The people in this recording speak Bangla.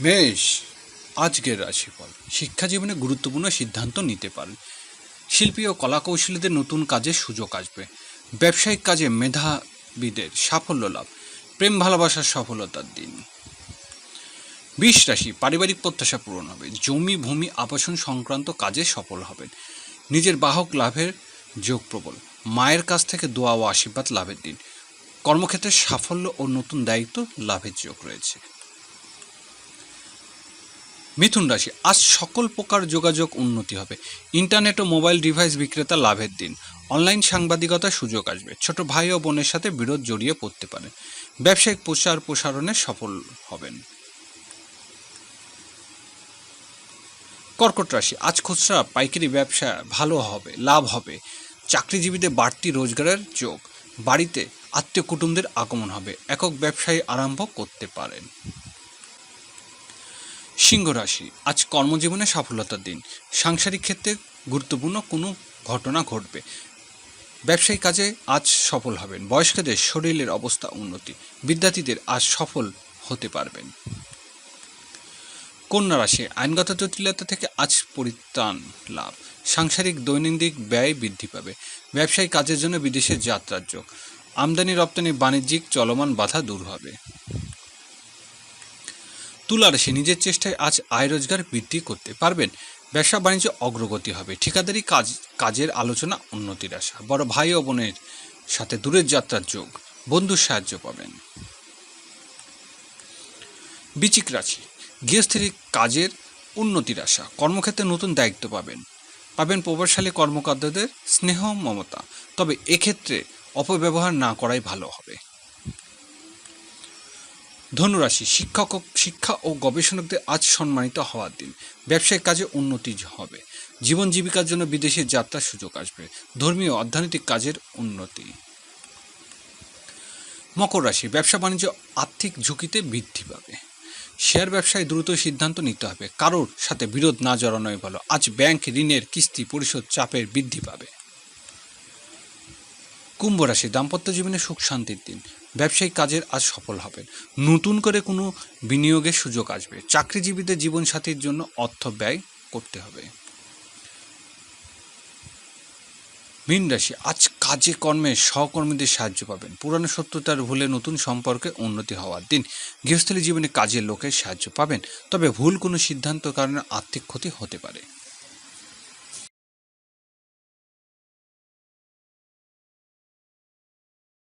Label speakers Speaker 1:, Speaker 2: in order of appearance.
Speaker 1: মেষ আজকের রাশিফল। শিক্ষা জীবনে গুরুত্বপূর্ণ সিদ্ধান্ত নিতে পারেন শিল্পী ও কলাকৌশলীদের নতুন কাজের সুযোগ আসবে। ব্যবসায়িক কাজে মেধাবীদের সাফল্য লাভ। প্রেম ভালোবাসার সফলতার দিন। বিষ রাশি, পারিবারিক প্রত্যাশা পূরণ হবে। জমি, ভূমি, আবাসন সংক্রান্ত কাজে সফল হবেন। নিজের বাহক লাভের যোগ প্রবল। মায়ের কাছ থেকে দোয়া ও আশীর্বাদ লাভের দিন। কর্মক্ষেত্রে সাফল্য ও নতুন দায়িত্ব লাভের যোগ রয়েছে। মিথুন রাশি, আজ সকল প্রকার যোগাযোগ উন্নতি হবে। ইন্টারনেট ও মোবাইল ডিভাইস বিক্রেতা লাভের দিন। অনলাইন সাংবাদিকতার সুযোগ আসবে। ছোট ভাই ও বোনের সাথে বিরোধ জড়িয়ে পড়তে পারে। ব্যবসায়িক প্রচার প্রসারণে সফল হবেন। কর্কট রাশি, আজ খুচরা, পাইকারি ব্যবসা ভালো হবে, লাভ হবে। চাকরিজীবীদের বাড়তি রোজগারের যোগ। বাড়িতে আত্মীয় কুটুমদের আগমন হবে। একক ব্যবসায়ী আরম্ভ করতে পারেন। সিংহ রাশি। আজ কর্মজীবনে সফলতার দিন। সাংসারিক ক্ষেত্রে গুরুত্বপূর্ণ কোনো ঘটনা ঘটবে। ব্যবসায়িক কাজে আজ সফল হবেন। বয়স্কদের শরীরের অবস্থা উন্নতি। বিদ্যার্থীদের আজ সফল হতে পারবেন। কন্যা রাশি। আইনগত জটিলতা থেকে আজ পরিত্রাণ লাভ। সাংসারিক দৈনন্দিন ব্যয় বৃদ্ধি পাবে। ব্যবসায়িক কাজের জন্য বিদেশে যাত্রার যোগ। আমদানি রপ্তানি বাণিজ্যিক চলমান বাধা দূর হবে। তুলা রাশি নিজের চেষ্টায় আজ আয় রোজগার বৃদ্ধি করতে পারবেন। ব্যবসা বাণিজ্য অগ্রগতি হবে। ঠিকাদারি কাজ, কাজের আলোচনা উন্নতির আশা। বড় ভাই ও বোনের সাথে দূরের যাত্রার যোগ। বন্ধুর সাহায্য পাবেন। বিচিক রাশি। গৃহস্থির কাজের উন্নতির আশা। কর্মক্ষেত্রে নতুন দায়িত্ব পাবেন। পাবেন প্রভাবশালী কর্মকর্তাদের স্নেহ, মমতা। তবে এক্ষেত্রে অপব্যবহার না করাই ভালো হবে। ধনুরাশি শিক্ষক শিক্ষা ও গবেষণকদের আজ সম্মানিত হওয়ার দিন। ব্যবসায়িক কাজে উন্নতি হবে। জীবন জীবিকার জন্য বিদেশে যাত্রার সুযোগ আসবে। ধর্মীয় অর্থনৈতিক কাজের উন্নতি। মকর রাশি ব্যবসা বাণিজ্য আর্থিক ঝুঁকিতে বৃদ্ধি পাবে। শেয়ার ব্যবসায় দ্রুত সিদ্ধান্ত নিতে হবে। কারোর সাথে বিরোধ না জড়ানোই ভালো। আজ ব্যাংক ঋণের কিস্তি পরিশোধ চাপের বৃদ্ধি পাবে। কুম্ভ রাশি দাম্পত্য জীবনে সুখ, শান্তির দিন। ব্যবসায়িক কাজের আজ সফল হবেন। নতুন করে কোনো বিনিয়োগের সুযোগ আসবে। চাকরিজীবীদের জীবনসাথীর জন্য অর্থ ব্যয় করতে হবে। মীন রাশি, আজ কাজে, কর্মে সহকর্মীদের সাহায্য পাবেন। পুরানো শত্রুতার ভুলে নতুন সম্পর্কে উন্নতি হওয়ার দিন। গৃহস্থলী জীবনে কাজের লোকের সাহায্য পাবেন। তবে ভুল কোনো সিদ্ধান্ত কারণে আর্থিক ক্ষতি হতে পারে।